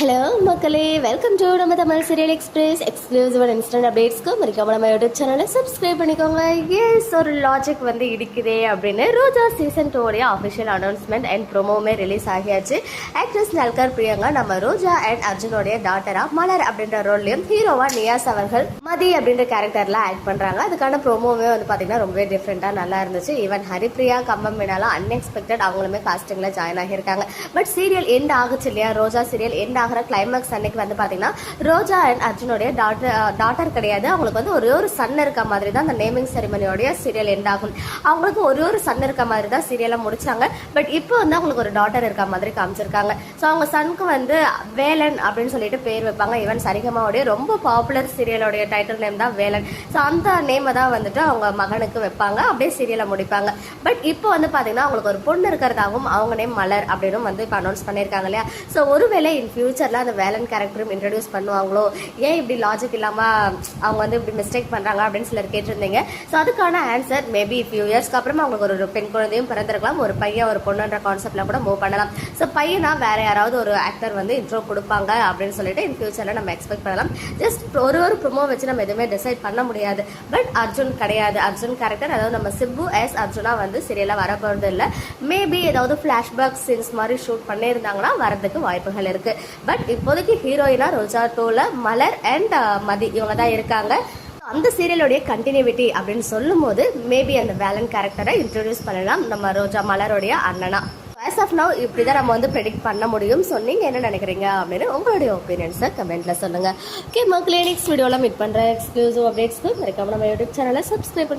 Hello மக்களே. Welcome to நம்ம Tamil serial express exclusive and instant அப்டேட்ஸ்க்கு மறக்காம நம்ம யூடியூப் சேனலை சப்ஸ்கிரைப் பண்ணிக்கோங்க. எஸ் ஒரு லாஜிக் வந்து இடிக்குதே அப்படின்னு ரோஜா சீசன் டூடைய அஃபிஷியல் அனௌன்ஸ்மெண்ட் அண்ட் ப்ரோமோவுமே ரிலீஸ் ஆகியாச்சு. ஆக்ட்ரஸ் நல்கர் பிரியங்கா நம்ம ரோஜா அண்ட் அர்ஜுனோடைய டாட்டரா மலர் அப்படின்ற ரோல்லையும் ஹீரோவா நியாஸ் அவர்கள் மதி அப்படின்ற கேரக்டர்லாம் ஆக்ட் பண்ணுறாங்க அதுக்கான ப்ரோமோவே வந்து பார்த்திங்கன்னா ரொம்பவே டிஃப்ரெண்ட்டாக நல்லா இருந்துச்சு. ஈவன் ஹரிப்ரியா கம்பம் மீனாலாம் அன்எக்ஸ்பெக்டட் அவங்களுமே காஸ்டிங்கில் ஜாயின் ஆகியிருக்காங்க. பட் சீரியல் எண்ட் ஆகுச்சு இல்லையா? ரோஜா சீரியல் எண்ட் ஆகிற கிளைமேக்ஸ் அன்னைக்கு வந்து பார்த்திங்கன்னா ரோஜா அண்ட் அர்ஜுனுடைய டாட்டர் டாட்டர் கிடையாது. அவங்களுக்கு வந்து ஒரே ஒரு சன் இருக்க மாதிரி தான் அந்த நேமிங் செரிமனியோடைய சீரியல் எண்ட் ஆகும். அவங்களுக்கு ஒரே ஒரு சன் இருக்க மாதிரி தான் சீரியலை முடிச்சாங்க. பட் இப்போ வந்து அவங்களுக்கு ஒரு டாட்டர் இருக்க மாதிரி காமிச்சிருக்காங்க. ஸோ அவங்க சனுக்கு வந்து வேலன் அப்படின்னு சொல்லிட்டு பேர் வைப்பாங்க. ஈவன் சரிகமாவுடைய ரொம்ப பாப்புலர் சீரியலோடைய டைட்டில் நேம் தான் வேலன். ஸோ அந்த நேமை தான் வந்துட்டு அவங்க மகனுக்கு வைப்பாங்க. அப்படியே சீரியலை முடிப்பாங்க. பட் இப்போ வந்து பாத்தீங்கன்னா அவங்களுக்கு ஒரு பொண்ணு இருக்கிறதாகவும் அவங்க நேம் மலர் அப்படின்னு வந்து இப்போ அனௌன்ஸ் பண்ணியிருக்காங்க இல்லையா? ஸோ ஒருவேளை இன் ஃபியூச்சரில் அந்த வேலன் கேரக்டரும் இன்ட்ரடியூஸ் பண்ணுவாங்களோ? ஏன் இப்படி லாஜிக் இல்லாமல் அவங்க வந்து இப்படி மிஸ்டேக் பண்ணுறாங்க அப்படின்னு சிலர் கேட்டிருந்தீங்க. ஸோ அதுக்கான ஆன்சர் மேபி ஃபியூ இயர்ஸ்க்கு அப்புறமா அவங்களுக்கு ஒரு பெண் குழந்தையும் பிறந்திருக்கலாம். ஒரு பையன் ஒரு பொண்ணுன்ற கான்செப்ட்ல கூட மூவ் பண்ணலாம். ஸோ பையனா வேற யாராவது ஒரு ஆக்டர் வந்து இன்ட்ரோ கொடுப்பாங்க அப்படின்னு சொல்லிட்டு இன் ஃபியூச்சரில் நம்ம எக்ஸ்பெக்ட் பண்ணலாம். ஜஸ்ட் ஒரு ஒரு ப்ரொமோ வச்சு நம்ம எதுவுமே டிசைட் பண்ண முடியாது. பட் அர்ஜுன் கிடையாது. அர்ஜுன் கேரக்டர் அதாவது நம்ம சிம்பு எஸ் அர்ஜுனா வந்து சீரியலாக வரப்போறது இல்லை. மேபி ஏதாவது ஃப்ளாஷ்பேக் சீன்ஸ் மாதிரி ஷூட் பண்ணியிருந்தாங்கன்னா வரதுக்கு வாய்ப்புகள் இருக்கு. பட் இப்போதைக்கு ஹீரோயினா ரோஜா டோல மலர் அண்ட் மதி இவங்க தான் இருக்காங்க. அந்த சீரியலுடைய கண்டினியூவிட்டி அப்படின்னு சொல்லும்போது மேபி அந்த வேலன் கேரக்டரை இன்ட்ரடியூஸ் பண்ணலாம். நம்ம ரோஜா மலருடைய அண்ணனா. ஆஸ் ஆஃப் நவ் இப்படி தான் நம்ம வந்து ப்ரெடிக்ட் பண்ண முடியும். ஸோ நீங்கள் என்ன நினைக்கிறீங்க அப்படின்னு உங்களுடைய ஒப்பீனியன்ஸை கமெண்ட்ல சொல்லுங்கள் ஓகே மக்களே நெக்ஸ்ட் வீடியோவில் மீட் பண்ணுற எக்ஸ்க்ளூசிவ் அப்டேட்ஸ்க்கு மறக்காம நம்ம யூடியூப் சேனலை சப்ஸ்கிரைப் பண்ணி